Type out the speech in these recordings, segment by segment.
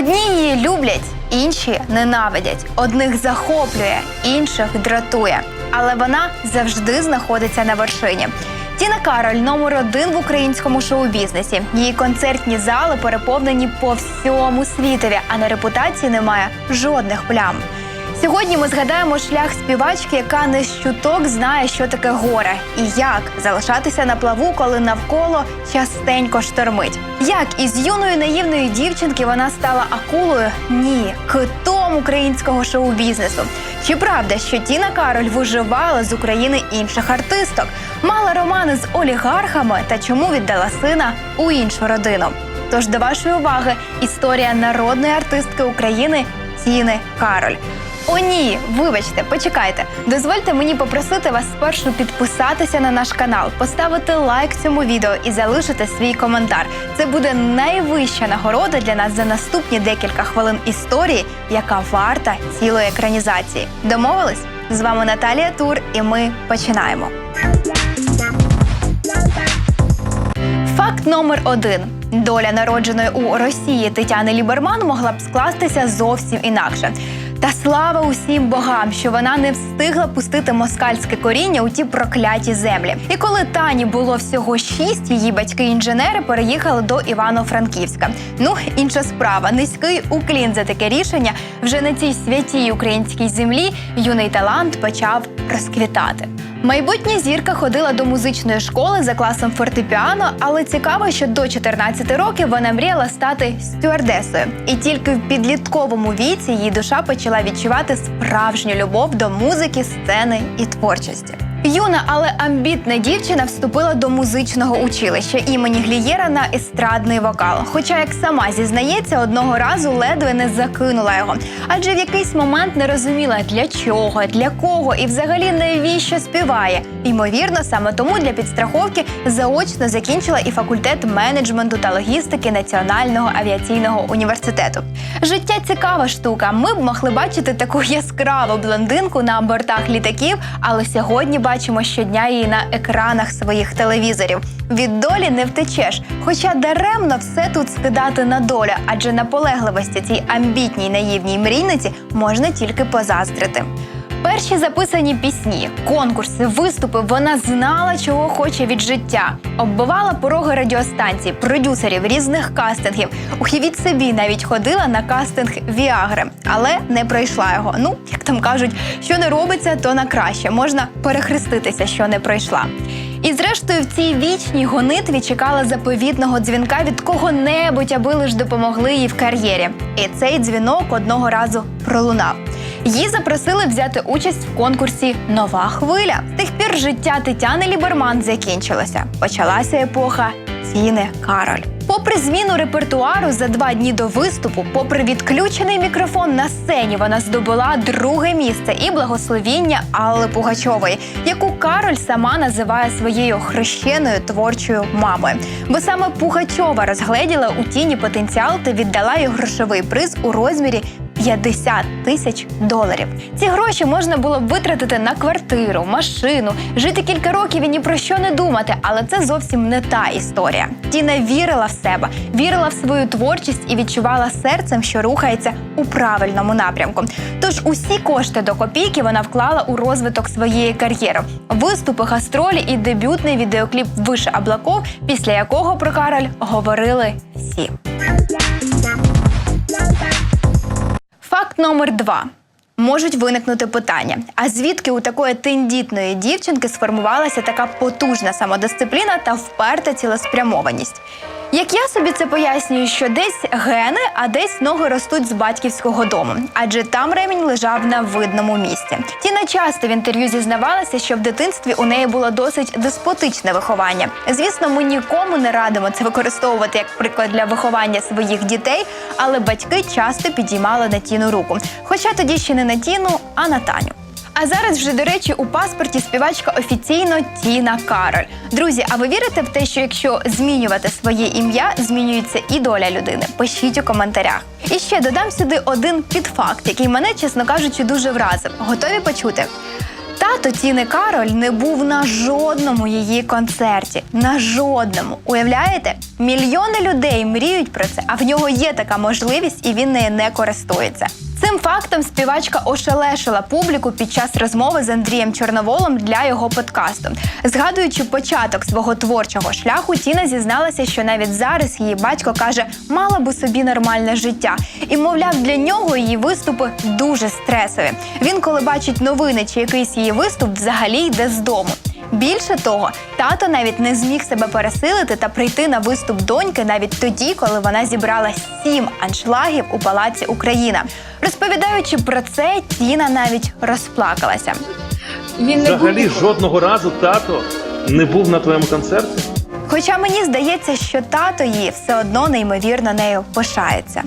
Одні її люблять, інші ненавидять. Одних захоплює, інших дратує. Але вона завжди знаходиться на вершині. Тіна Кароль номер один в українському шоу-бізнесі. Її концертні зали переповнені по всьому світові, а на репутації немає жодних плям. Сьогодні ми згадаємо шлях співачки, яка не щуток знає, що таке горе, і як залишатися на плаву, коли навколо частенько штормить. Як із юної наївної дівчинки вона стала акулою? Ні, китом українського шоу-бізнесу. Чи правда, що Тіна Кароль виживала з України інших артисток, мала романи з олігархами та чому віддала сина у іншу родину? Тож до вашої уваги історія народної артистки України Тіни Кароль. О, ні, вибачте, почекайте. Дозвольте мені попросити вас спершу підписатися на наш канал, поставити лайк цьому відео і залишити свій коментар. Це буде найвища нагорода для нас за наступні декілька хвилин історії, яка варта цілої екранізації. Домовились? З вами Наталія Тур, і ми починаємо. Факт номер один: доля народженої у Росії Тетяни Ліберман могла б скластися зовсім інакше. Та слава усім богам, що вона не встигла пустити москальське коріння у ті прокляті землі. І коли Тані було всього шість, її батьки-інженери переїхали до Івано-Франківська. Ну, інша справа, низький уклін за таке рішення. Вже на цій святій українській землі юний талант почав розквітати. Майбутня зірка ходила до музичної школи за класом фортепіано, але цікаво, що до 14 років вона мріяла стати стюардесою. І тільки в підлітковому віці її душа почала відчувати справжню любов до музики, сцени і творчості. Юна, але амбітна дівчина вступила до музичного училища імені Глієра на естрадний вокал. Хоча, як сама зізнається, одного разу ледве не закинула його, адже в якийсь момент не розуміла для чого, для кого і взагалі навіщо співає. Ймовірно, саме тому для підстраховки заочно закінчила і факультет менеджменту та логістики Національного авіаційного університету. Життя цікава штука. Ми б могли бачити таку яскраву блондинку на бортах літаків, але сьогодні бачимо щодня її на екранах своїх телевізорів. Від долі не втечеш. Хоча даремно все тут скидати на долю, адже наполегливості цій амбітній наївній мрійниці можна тільки позаздрити. Перші записані пісні, конкурси, виступи. Вона знала, чого хоче від життя. Оббивала пороги радіостанцій, продюсерів, різних кастингів. Ухивіть собі, навіть ходила на кастинг Віагри, але не пройшла його. Ну, як там кажуть, що не робиться, то на краще. Можна перехреститися, що не пройшла. І зрештою в цій вічній гонитві чекала заповітного дзвінка від кого-небудь, аби лиш допомогли їй в кар'єрі. І цей дзвінок одного разу пролунав. Її запросили взяти участь в конкурсі Нова хвиля. З тих пір життя Тетяни Ліберман закінчилося. Почалася епоха Тіни Кароль. Попри зміну репертуару за два дні до виступу, попри відключений мікрофон на сцені, вона здобула друге місце і благословіння Алли Пугачової, яку Кароль сама називає своєю хрещеною творчою мамою. Бо саме Пугачова розгледіла у тіні потенціал та віддала їй грошовий приз у розмірі 50 тисяч доларів. Ці гроші можна було б витратити на квартиру, машину, жити кілька років і ні про що не думати, але це зовсім не та історія. Тіна вірила в себе, вірила в свою творчість і відчувала серцем, що рухається у правильному напрямку. Тож усі кошти до копійки вона вклала у розвиток своєї кар'єри, виступи, гастролі і дебютний відеокліп Више облаков, після якого про Кароль говорили всі. Номер два. Можуть виникнути питання: а звідки у такої тендітної дівчинки сформувалася така потужна самодисципліна та вперта цілеспрямованість? Як я собі це пояснюю, що десь гени, а десь ноги ростуть з батьківського дому, адже там ремінь лежав на видному місці. Тіна часто в інтерв'ю зізнавалася, що в дитинстві у неї було досить деспотичне виховання. Звісно, ми нікому не радимо це використовувати як приклад для виховання своїх дітей, але батьки часто підіймали на тіну руку. Хоча тоді ще не на тіну, а на Таню. А зараз вже, до речі, у паспорті співачка офіційно Тіна Кароль. Друзі, а ви вірите в те, що якщо змінювати своє ім'я, змінюється і доля людини? Пишіть у коментарях. І ще додам сюди один підфакт, який мене, чесно кажучи, дуже вразив. Готові почути? Тато Тіни Кароль не був на жодному її концерті. На жодному. Уявляєте? Мільйони людей мріють про це, а в нього є така можливість, і він нею не користується. Цим фактом співачка ошелешила публіку під час розмови з Андрієм Чорноволом для його подкасту. Згадуючи початок свого творчого шляху, Тіна зізналася, що навіть зараз її батько каже, мала би собі нормальне життя. І, мовляв, для нього її виступи дуже стресові. Він, коли бачить новини чи якийсь її виступ, взагалі йде з дому. Більше того, тато навіть не зміг себе пересилити та прийти на виступ доньки навіть тоді, коли вона зібрала сім аншлагів у палаці Україна. Розповідаючи про це, Тіна навіть розплакалася. Він не Взагалі був жодного разу тато не був на твоєму концерті. Хоча мені здається, що тато її все одно неймовірно нею пишається.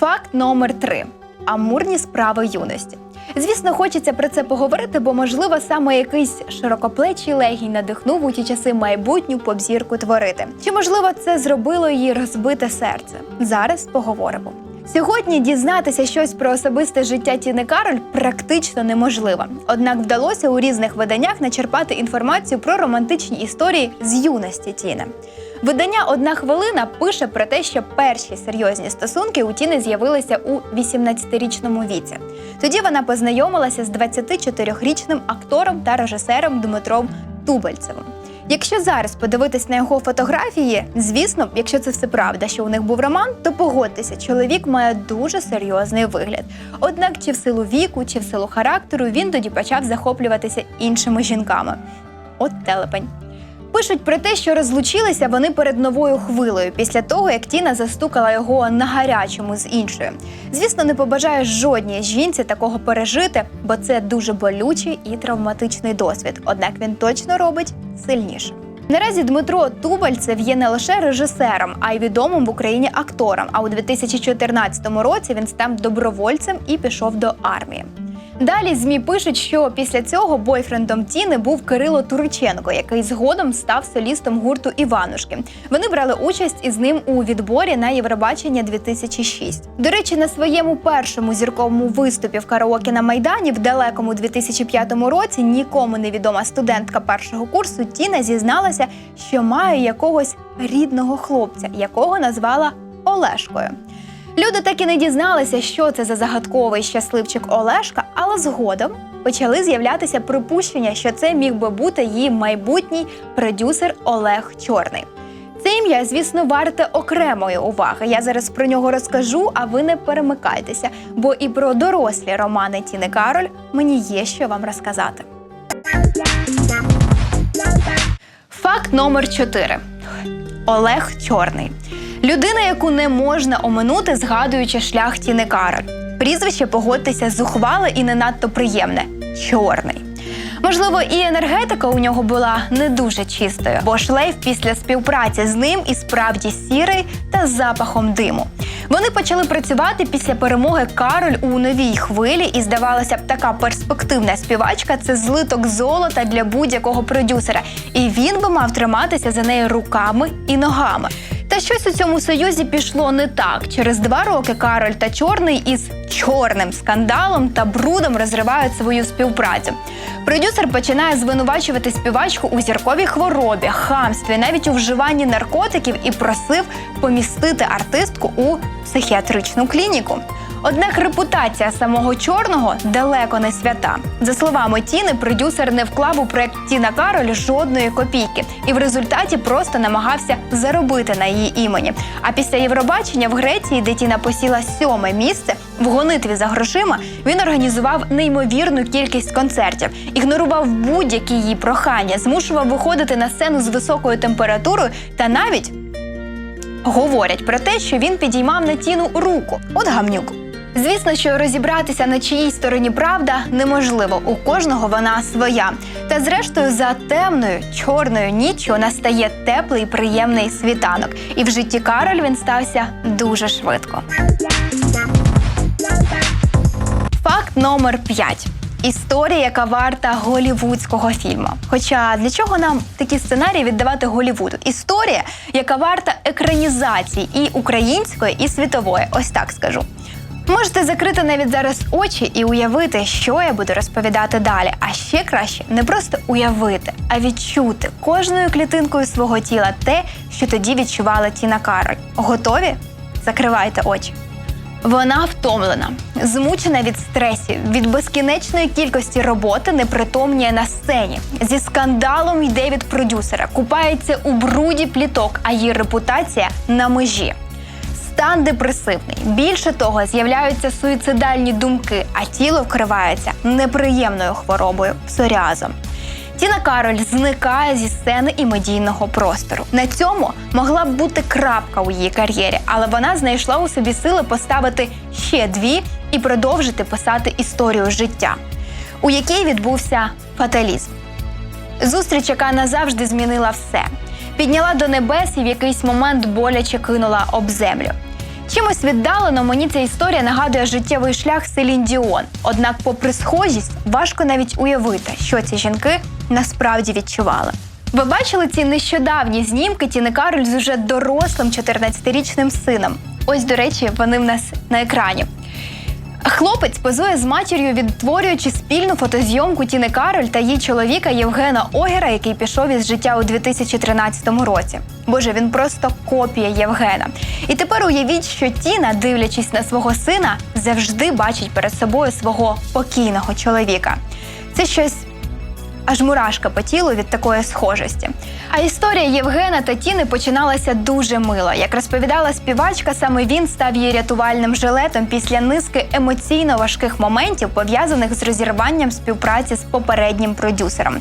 Факт номер три: амурні справи юності. Звісно, хочеться про це поговорити, бо можливо саме якийсь широкоплечий легінь надихнув у ті часи майбутню попзірку творити. Чи можливо це зробило її розбите серце? Зараз поговоримо. Сьогодні дізнатися щось про особисте життя Тіни Кароль практично неможливо. Однак вдалося у різних виданнях начерпати інформацію про романтичні історії з юності Тіни. Видання Одна хвилина пише про те, що перші серйозні стосунки у Тіни з'явилися у 18-річному віці. Тоді вона познайомилася з 24-річним актором та режисером Дмитром Тубальцевим. Якщо зараз подивитись на його фотографії, звісно, якщо це все правда, що у них був роман, то погодьтеся, чоловік має дуже серйозний вигляд. Однак, чи в силу віку, чи в силу характеру, він тоді почав захоплюватися іншими жінками. От телепень. Пишуть про те, що розлучилися вони перед новою хвилею після того, як Тіна застукала його на гарячому з іншою. Звісно, не побажаю жодній жінці такого пережити, бо це дуже болючий і травматичний досвід. Однак він точно робить сильніше. Наразі Дмитро Тубальцев є не лише режисером, а й відомим в Україні актором. А у 2014 році він став добровольцем і пішов до армії. Далі змі пишуть, що після цього бойфрендом Тіни був Кирило Туриченко, який згодом став солістом гурту Іванушки. Вони брали участь із ним у відборі на Євробачення 2006. До речі, на своєму першому зірковому виступі в караоке на майдані в далекому 2005 році нікому невідома студентка першого курсу Тіна зізналася, що має якогось рідного хлопця, якого назвала Олешкою. Люди так і не дізналися, що це за загадковий щасливчик Олешка, але згодом почали з'являтися припущення, що це міг би бути її майбутній продюсер Олег Чорний. Це ім'я, звісно, варте окремої уваги. Я зараз про нього розкажу, а ви не перемикайтеся, бо і про дорослі романи Тіни Кароль мені є що вам розказати. Факт номер 4. Олег Чорний. Людина, яку не можна оминути, згадуючи шлях Тіни Кароль. Прізвище погодьтеся зухвале і не надто приємне чорний. Можливо, і енергетика у нього була не дуже чистою, бо шлейф після співпраці з ним і справді сірий та з запахом диму. Вони почали працювати після перемоги Кароль у новій хвилі, і здавалося б, така перспективна співачка це злиток золота для будь-якого продюсера. І він би мав триматися за нею руками і ногами. Та щось у цьому союзі пішло не так. Через два роки Кароль та Чорний із чорним скандалом та брудом розривають свою співпрацю. Продюсер починає звинувачувати співачку у зірковій хворобі, хамстві, навіть у вживанні наркотиків і просив помістити артистку у психіатричну клініку. Однак репутація самого чорного далеко не свята. За словами Тіни, продюсер не вклав у проект Тіна Кароль жодної копійки і в результаті просто намагався заробити на її імені. А після Євробачення в Греції, де Тіна посіла сьоме місце, в гонитві за грошима він організував неймовірну кількість концертів, ігнорував будь-які її прохання, змушував виходити на сцену з високою температурою та навіть говорять про те, що він підіймав на тіну руку. От гамнюк. Звісно, що розібратися на чиїй стороні правда неможливо. У кожного вона своя. Та зрештою, за темною чорною ніччю настає теплий приємний світанок. І в житті Кароль він стався дуже швидко. Факт номер 5. Історія, яка варта голівудського фільму. Хоча для чого нам такі сценарії віддавати Голівуду? Історія, яка варта екранізації і української, і світової. Ось так скажу. Можете закрити навіть зараз очі і уявити, що я буду розповідати далі. А ще краще не просто уявити, а відчути кожною клітинкою свого тіла те, що тоді відчувала Тіна Кароль. Готові? Закривайте очі. Вона втомлена, змучена від стресів, від безкінечної кількості роботи, непритомніє на сцені. Зі скандалом йде від продюсера, купається у бруді пліток, а її репутація на межі. Стан депресивний. Більше того, з'являються суїцидальні думки, а тіло вкривається неприємною хворобою псоріазом. Тіна Кароль зникає зі сцени і медійного простору. На цьому могла б бути крапка у її кар'єрі, але вона знайшла у собі сили поставити ще дві і продовжити писати історію життя, у якій відбувся фаталізм. Зустріч, яка назавжди змінила все, підняла до небес і в якийсь момент боляче кинула об землю. Чимось віддалено мені ця історія нагадує життєвий шлях Селін Діон. Однак, попри схожість, важко навіть уявити, що ці жінки насправді відчували. Ви бачили ці нещодавні знімки Тіни Кароль з уже дорослим 14-річним сином. Ось, до речі, вони в нас на екрані. Хлопець позує з матір'ю, відтворюючи спільну фотозйомку Тіни Кароль та її чоловіка Євгена Огера, який пішов із життя у 2013 році. Боже, він просто копія Євгена. І тепер уявіть, що Тіна, дивлячись на свого сина, завжди бачить перед собою свого покійного чоловіка. Це щось аж мурашка по тілу від такої схожості. А історія Євгена та Тіни починалася дуже мило. Як розповідала співачка, саме він став її рятувальним жилетом після низки емоційно важких моментів, пов'язаних з розірванням співпраці з попереднім продюсером.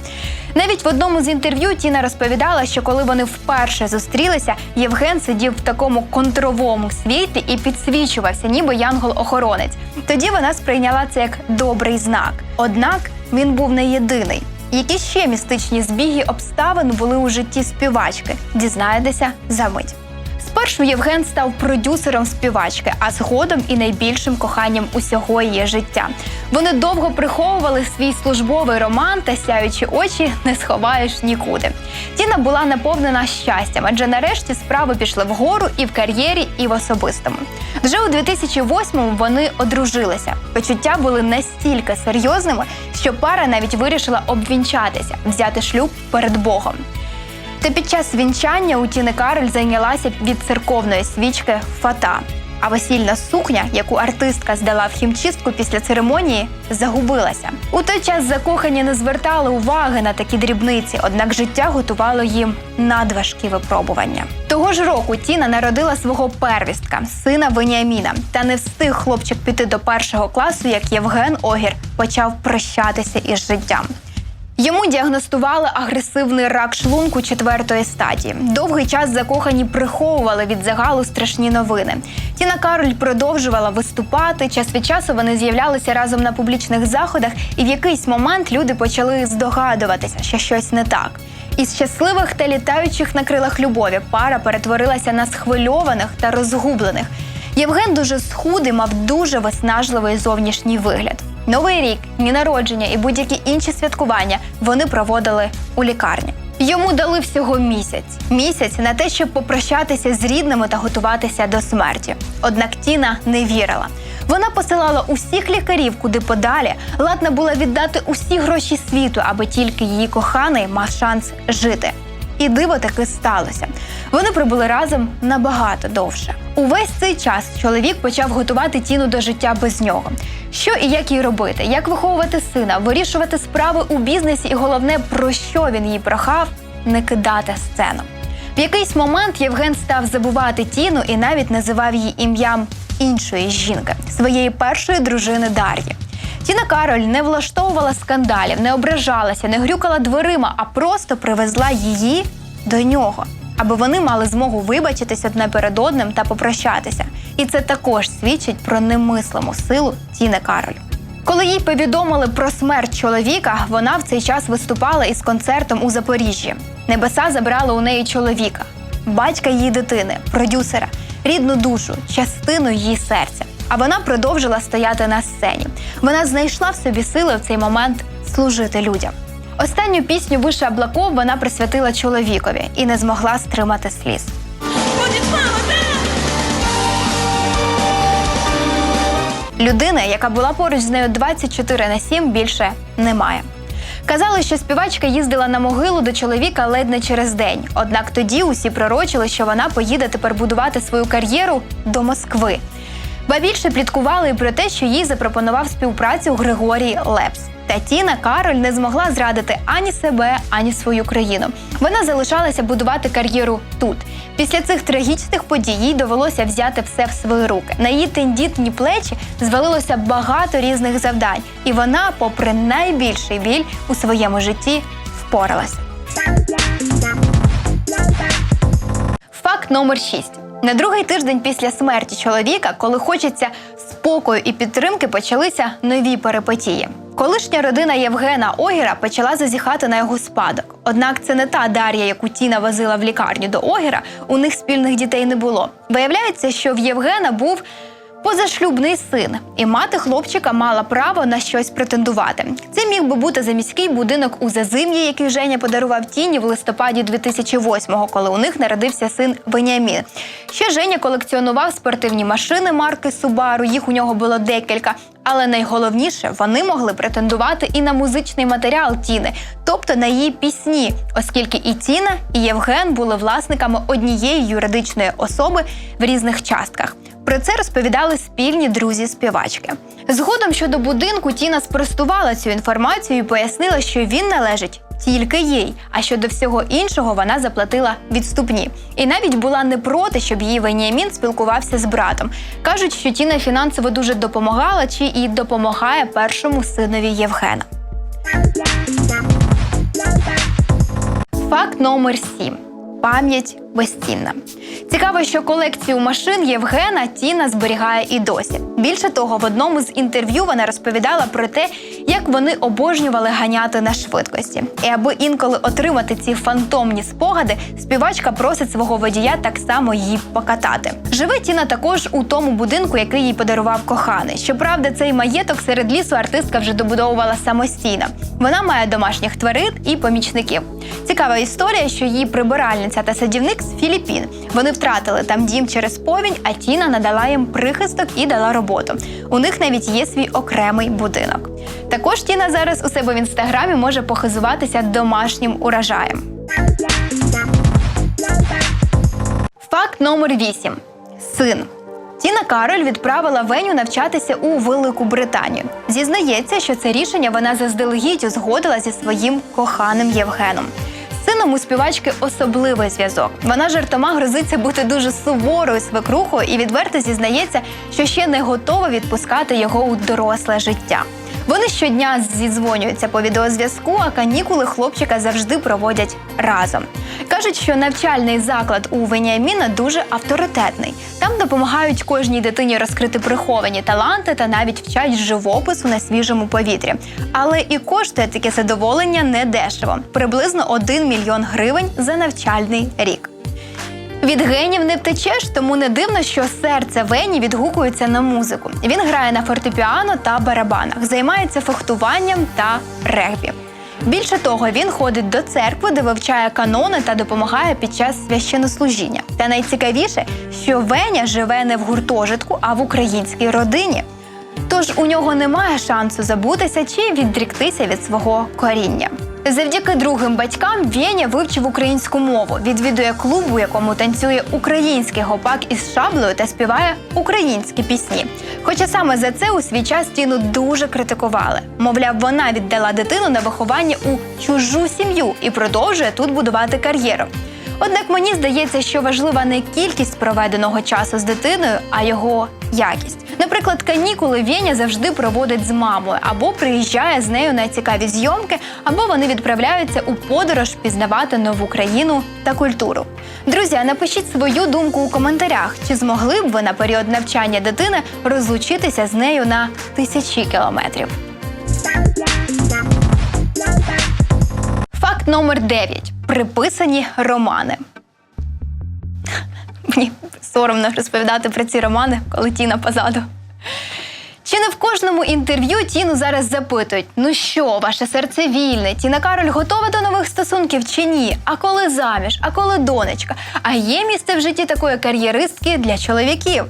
Навіть в одному з інтерв'ю Тіна розповідала, що коли вони вперше зустрілися, Євген сидів в такому контровому світлі і підсвічувався, ніби янгол-охоронець. Тоді вона сприйняла це як добрий знак. Однак він був не єдиний. Які ще містичні збіги обставин були у житті співачки? Дізнаєтеся за мить. Спершу Євген став продюсером співачки, а згодом і найбільшим коханням усього її життя. Вони довго приховували свій службовий роман та сяючі очі не сховаєш нікуди. Тіна була наповнена щастям, адже нарешті справи пішли вгору і в кар'єрі, і в особистому. Вже у 2008-му вони одружилися. Почуття були настільки серйозними, що пара навіть вирішила обвінчатися, взяти шлюб перед Богом. Та під час вінчання у Тіни Кароль зайнялася від церковної свічки фата. А весільна сукня, яку артистка здала в хімчистку після церемонії, загубилася. У той час закохані не звертали уваги на такі дрібниці, однак життя готувало їм надважкі випробування. Того ж року Тіна народила свого первістка, сина Веніаміна, та не встиг хлопчик піти до першого класу, як Євген Огір почав прощатися із життям. Йому діагностували агресивний рак шлунку четвертої стадії. Довгий час закохані приховували від загалу страшні новини. Тіна Кароль продовжувала виступати. Час від часу вони з'являлися разом на публічних заходах, і в якийсь момент люди почали здогадуватися, що щось не так. Із щасливих та літаючих на крилах любові пара перетворилася на схвильованих та розгублених. Євген дуже схудий, мав дуже виснажливий зовнішній вигляд. Новий рік, дні народження і будь-які інші святкування вони проводили у лікарні. Йому дали всього місяць. Місяць на те, щоб попрощатися з рідними та готуватися до смерті. Однак Тіна не вірила. Вона посилала усіх лікарів куди подалі, ладна була віддати усі гроші світу, аби тільки її коханий мав шанс жити. І диво таки сталося. Вони прибули разом набагато довше. Увесь цей час чоловік почав готувати тіну до життя без нього. Що і як їй робити, як виховувати сина, вирішувати справи у бізнесі, і головне, про що він їй прохав не кидати сцену. В якийсь момент Євген став забувати Тіну і навіть називав її ім'ям іншої жінки, своєї першої дружини Дар'ї. Тіна Кароль не влаштовувала скандалів, не ображалася, не грюкала дверима, а просто привезла її до нього, аби вони мали змогу вибачитись одне перед одним та попрощатися. І це також свідчить про немислиму силу Тіни Кароль. Коли їй повідомили про смерть чоловіка, вона в цей час виступала із концертом у Запоріжжі. Небеса забрали у неї чоловіка, батька її дитини, продюсера, рідну душу, частину її серця. А вона продовжила стояти на сцені. Вона знайшла в собі сили в цей момент служити людям. Останню пісню Виша Облаков вона присвятила чоловікові і не змогла стримати сліз. Людини, яка була поруч з нею 24 на 7, більше немає. Казали, що співачка їздила на могилу до чоловіка ледь не через день. Однак тоді усі пророчили, що вона поїде тепер будувати свою кар'єру до Москви. Ба більше пліткували і про те, що їй запропонував співпрацю Григорій Лепс. Та Тіна Кароль не змогла зрадити ані себе, ані свою країну. Вона залишалася будувати кар'єру тут. Після цих трагічних подій їй довелося взяти все в свої руки. На її тендітні плечі звалилося багато різних завдань, і вона, попри найбільший біль у своєму житті, впоралася. Факт номер 6. На другий тиждень після смерті чоловіка, коли хочеться спокою і підтримки, почалися нові перипетії. Колишня родина Євгена Огіра почала зазіхати на його спадок. Однак це не та Дар'я, яку Тіна возила в лікарню до Огіра. У них спільних дітей не було. Виявляється, що в Євгена був позашлюбний син, і мати хлопчика мала право на щось претендувати. Це міг би бути заміський будинок у Зазим'ї, який Женя подарував тіні в листопаді 2008-го, коли у них народився син Веніамін. Ще Женя колекціонував спортивні машини марки Субару. Їх у нього було декілька. Але найголовніше, вони могли претендувати і на музичний матеріал Тіни, тобто на її пісні, оскільки і Тіна, і Євген були власниками однієї юридичної особи в різних частках. Про це розповідали спільні друзі співачки. Згодом щодо будинку Тіна спростувала цю інформацію і пояснила, що він належить тільки їй. А щодо всього іншого вона заплатила відступні. І навіть була не проти, щоб її Веніамін спілкувався з братом. кажуть, що Тіна фінансово дуже допомагала чи і допомагає першому синові Євгена. Факт номер 7. Пам'ять безцінна. Цікаво, що колекцію машин Євгена Тіна зберігає і досі. Більше того, в одному з інтерв'ю вона розповідала про те, як вони обожнювали ганяти на швидкості. І аби інколи отримати ці фантомні спогади, співачка просить свого водія так само її покатати. Живе Тіна також у тому будинку, який їй подарував коханий. Щоправда, цей маєток серед лісу артистка вже добудовувала самостійно. Вона має домашніх тварин і помічників. Цікава історія, що її прибиральниця та садівник з Філіппін. Вони втратили там дім через повінь, а Тіна надала їм прихисток і дала роботу. У них навіть є свій окремий будинок. Також Тіна зараз у себе в інстаграмі може похизуватися домашнім урожаєм. Факт номер 8. Син. Тіна Кароль відправила Веню навчатися у Велику Британію. Зізнається, що це рішення вона заздалегідь узгодила зі своїм коханим Євгеном. Сином у співачки особливий зв'язок. Вона жартома грозиться бути дуже суворою свекрухою і відверто зізнається, що ще не готова відпускати його у доросле життя. Вони щодня зідзвонюються по відеозв'язку, а канікули хлопчика завжди проводять разом. Кажуть, що навчальний заклад у Веніаміна дуже авторитетний. Там допомагають кожній дитині розкрити приховані таланти та навіть вчать живопису на свіжому повітрі. Але і коштує таке задоволення недешево приблизно 1 мільйон гривень за навчальний рік. Від генів не втечеш, тому не дивно, що серце Вені відгукується на музику. Він грає на фортепіано та барабанах, займається фехтуванням та регбі. Більше того, він ходить до церкви, де вивчає канони та допомагає під час священнослужіння. Та найцікавіше, що Веня живе не в гуртожитку, а в українській родині. Тож у нього немає шансу забутися чи відріктися від свого коріння. Завдяки другим батькам Веня вивчив українську мову, відвідує клуб, у якому танцює український гопак із шаблею та співає українські пісні. Хоча саме за це у свій час Тіну дуже критикували. Мовляв, вона віддала дитину на виховання у чужу сім'ю і продовжує тут будувати кар'єру. Однак мені здається, що важлива не кількість проведеного часу з дитиною, а його якість. Наприклад, канікули Веня завжди проводить з мамою або приїжджає з нею на цікаві зйомки, або вони відправляються у подорож пізнавати нову країну та культуру. Друзі, напишіть свою думку у коментарях, чи змогли б ви на період навчання дитини розлучитися з нею на тисячі кілометрів. Номер 9. Приписані романи. Мені соромно розповідати про ці романи, коли Тіна позаду. Чи не в кожному інтерв'ю Тіну зараз запитують: ну що, ваше серце вільне? Тіна Кароль готова до нових стосунків чи ні? А коли заміж, а коли донечка? А є місце в житті такої кар'єристки для чоловіків?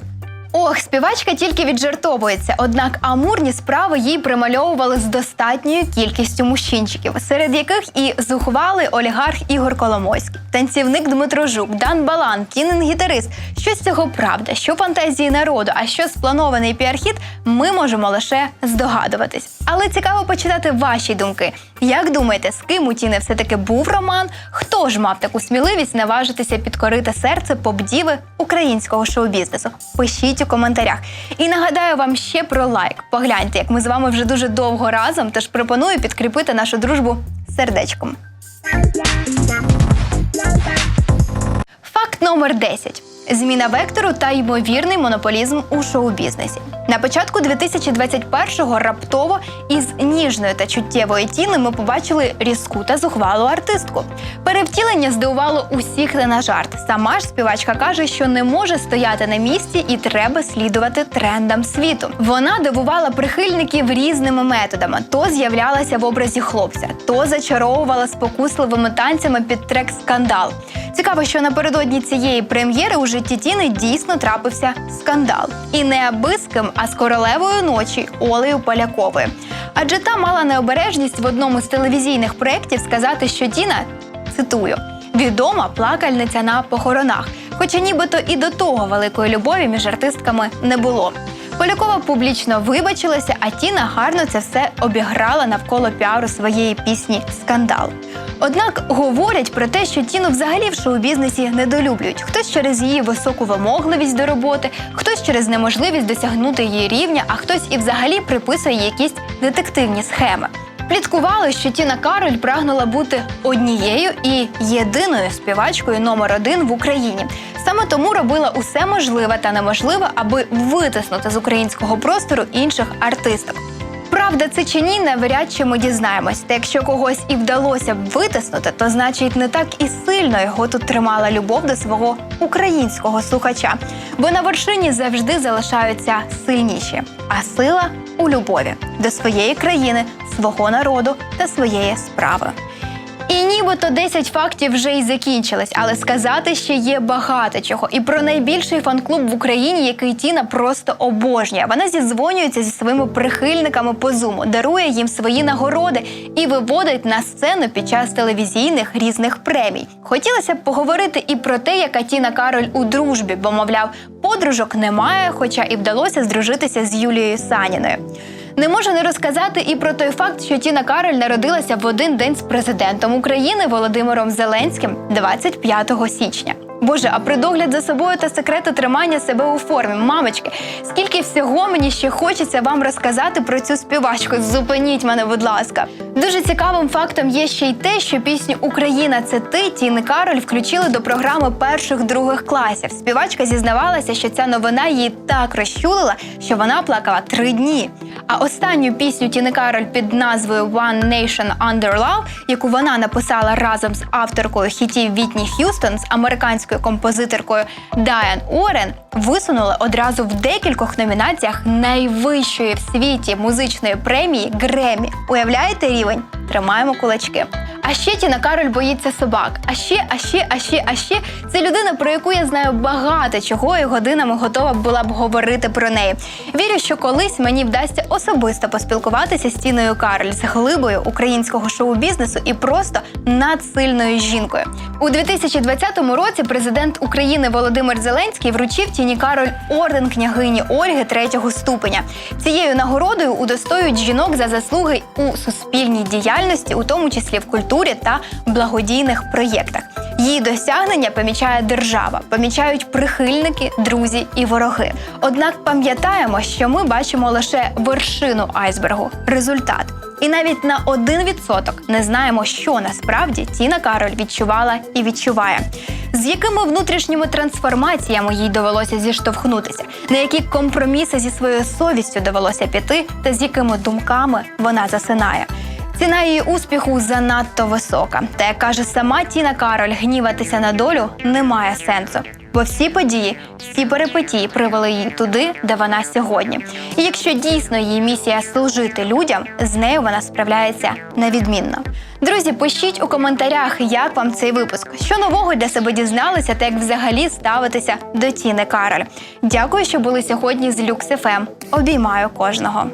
Ох, співачка тільки віджартовується, однак амурні справи їй примальовували з достатньою кількістю мужчинчиків, серед яких і зухвалий олігарх Ігор Коломойський, танцівник Дмитро Жук, Дан Балан, кінен-гітарист. Що з цього правда, що фантазії народу, а що спланований піархіт, ми можемо лише здогадуватись. Але цікаво почитати ваші думки. Як думаєте, з ким у Тіни все-таки був роман? Хто ж мав таку сміливість наважитися підкорити серце поп-діви українського шоу-бізнесу? Пишіть у коментарях. І нагадаю вам ще про лайк. Погляньте, як ми з вами вже дуже довго разом, тож пропоную підкріпити нашу дружбу сердечком. Факт номер 10. Зміна вектору та ймовірний монополізм у шоу-бізнесі. На початку 2021-го раптово із ніжної та чуттєвої тіни ми побачили різку та зухвалу артистку. Перевтілення здивувало усіх не на жарт. Сама ж співачка каже, що не може стояти на місці і треба слідувати трендам світу. Вона дивувала прихильників різними методами: то з'являлася в образі хлопця, то зачаровувала спокусливими танцями під трек скандал. Цікаво, що напередодні цієї прем'єри у житті Тіни дійсно трапився скандал. І не аби а з королевою ночі Олею Поляковою. Адже та мала необережність в одному з телевізійних проєктів сказати, що Тіна цитую. Відома плакальниця на похоронах, хоча нібито і до того великої любові між артистками не було. Полякова публічно вибачилася, а Тіна гарно це все обіграла навколо піару своєї пісні Скандал. Однак говорять про те, що Тіну взагалі в шоу-бізнесі недолюблюють. Хтось через її високу вимогливість до роботи, хтось через неможливість досягнути її рівня, а хтось і взагалі приписує якісь детективні схеми. Пліткували, що Тіна Кароль прагнула бути однією і єдиною співачкою номер один в Україні. Саме тому робила усе можливе та неможливе, аби витиснути з українського простору інших артисток. Правда, це чи ні, навряд чи ми дізнаємось. Та якщо когось і вдалося б витиснути, то значить не так і сильно його тут тримала любов до свого українського слухача. Бо на вершині завжди залишаються сильніші, а сила у любові до своєї країни, свого народу та своєї справи. І нібито 10 фактів вже й закінчились, але сказати ще є багато чого. І про найбільший фан-клуб в Україні, який Тіна просто обожнює. Вона зідзвонюється зі своїми прихильниками по зуму, дарує їм свої нагороди і виводить на сцену під час телевізійних різних премій. Хотілося б поговорити і про те, яка Тіна Кароль у дружбі, бо мовляв, подружок немає, хоча і вдалося здружитися з Юлією Саніною. Не можу не розказати і про той факт, що Тіна Кароль народилася в один день з президентом України Володимиром Зеленським 25 січня. Боже, а при догляд за собою та секрети тримання себе у формі, мамочки, скільки всього мені ще хочеться вам розказати про цю співачку. Зупиніть мене, будь ласка. Дуже цікавим фактом є ще й те, що пісню Україна це ти Тіни Кароль включили до програми перших других класів. Співачка зізнавалася, що ця новина її так розчулила, що вона плакала три дні. А останню пісню Тіни Кароль під назвою One Nation Under Love, яку вона написала разом з авторкою хітів Вітні Х'юстон з американською композиторкою Дайан Орен, висунули одразу в декількох номінаціях найвищої в світі музичної премії Гремі. Уявляєте рівень? Тримаємо кулачки. А ще Тіна Кароль боїться собак. А ще, а ще, а ще, а ще це людина, про яку я знаю багато чого і годинами готова була б говорити про неї. Вірю, що колись мені вдасться особисто поспілкуватися з Тіною Кароль з глибою українського шоу-бізнесу і просто надсильною жінкою. У 2020 році президент України Володимир Зеленський вручив Тіні Кароль орден княгині Ольги третього ступеня. Цією нагородою удостоюють жінок за заслуги у суспільній діяльності, у тому числі в культурі та благодійних проєктах. Її досягнення помічає держава, помічають прихильники, друзі і вороги. Однак пам'ятаємо, що ми бачимо лише вершину айсбергу результат. І навіть на 1% не знаємо, що насправді Тіна Кароль відчувала і відчуває. З якими внутрішніми трансформаціями їй довелося зіштовхнутися, на які компроміси зі своєю совістю довелося піти, та з якими думками вона засинає. Ціна її успіху занадто висока. Та як каже сама Тіна Кароль, гніватися на долю немає сенсу. Бо всі події, всі перипетії привели її туди, де вона сьогодні. І якщо дійсно її місія служити людям, з нею вона справляється невідмінно. Друзі, пишіть у коментарях, як вам цей випуск, що нового для себе дізналися, та як взагалі ставитися до Тіни Кароль. Дякую, що були сьогодні з Люкс ФМ. Обіймаю кожного.